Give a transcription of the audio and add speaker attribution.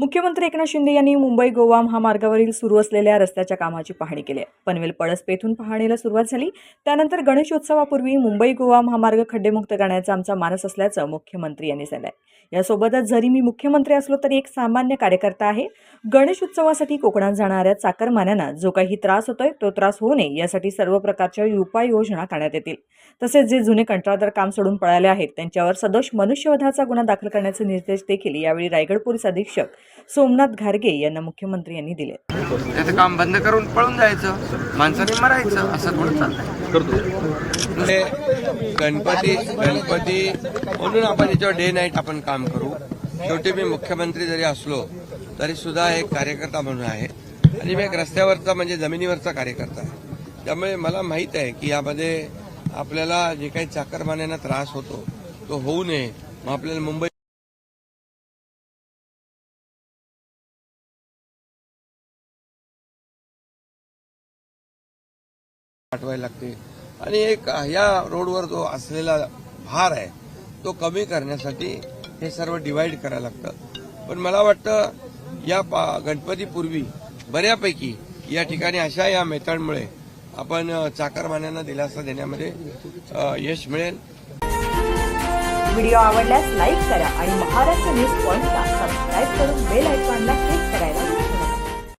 Speaker 1: मुख्यमंत्री एकनाथ शिंदे यांनी मुंबई गोवा महामार्गावरील सुरू असलेल्या रस्त्याच्या कामाची पाहणी केली. आहे पनवेल पळस पेथून पाहणीला सुरुवात झाली. त्यानंतर गणेशोत्सवापूर्वी मुंबई गोवा महामार्ग खड्डेमुक्त करण्याचा आमचा मानस असल्याचं मुख्यमंत्री यांनी सांगितलं. यासोबतच जरी मी मुख्यमंत्री असलो तरी एक सामान्य कार्यकर्ता आहे. गणेश उत्सवासाठी कोकणात जाणाऱ्या चाकरमान्यांना जो काही त्रास होतोय तो त्रास होऊ नये यासाठी सर्व प्रकारच्या उपाययोजना करण्यात येतील. तसेच जे जुने कंत्राटदार काम सोडून पळाले आहेत त्यांच्यावर सदोष मनुष्यवधाचा गुन्हा दाखल करण्याचे निर्देश देखील यावेळी रायगड पोलीस अधीक्षक सोमनाथ घारगे यांना मुख्यमंत्री यांनी दिले.
Speaker 2: त्याचं काम बंद करून पळून जायचं. माणसाने मरायचं. असं थोडं चाललंय.
Speaker 3: म्हणजे गणपती गणपती म्हणून आपण याच्यावर डे नाईट आपण काम करू. शेवटी मी मुख्यमंत्री जरी असलो तरी सुद्धा एक कार्यकर्ता म्हणून आहे. आणि मी एक रस्त्यावरचा म्हणजे जमिनीवरचा कार्यकर्ता आहे. त्यामुळे मला माहीत आहे की यामध्ये आपल्याला जे काही चाकरमान्यांना त्रास होतो तो होऊ नये. मग आपल्याला मुंबई पाठवायला लागते. आणि एक या रोडवर जो असलेला भार आहे तो कमी करण्यासाठी हे सर्व डिवाइड करायला लागतं. पण मला वाटतं या पा- गणपतीपूर्वी बऱ्यापैकी या ठिकाणी अशा या मेथडमुळे आपण चाकरमान्यांना दिलासा देण्यामध्ये यश मिळेल.
Speaker 1: व्हिडिओ आवडल्यास लाईक करा आणि महाराष्ट्र न्यूज पॉईंटला सबस्क्राईब करून बेल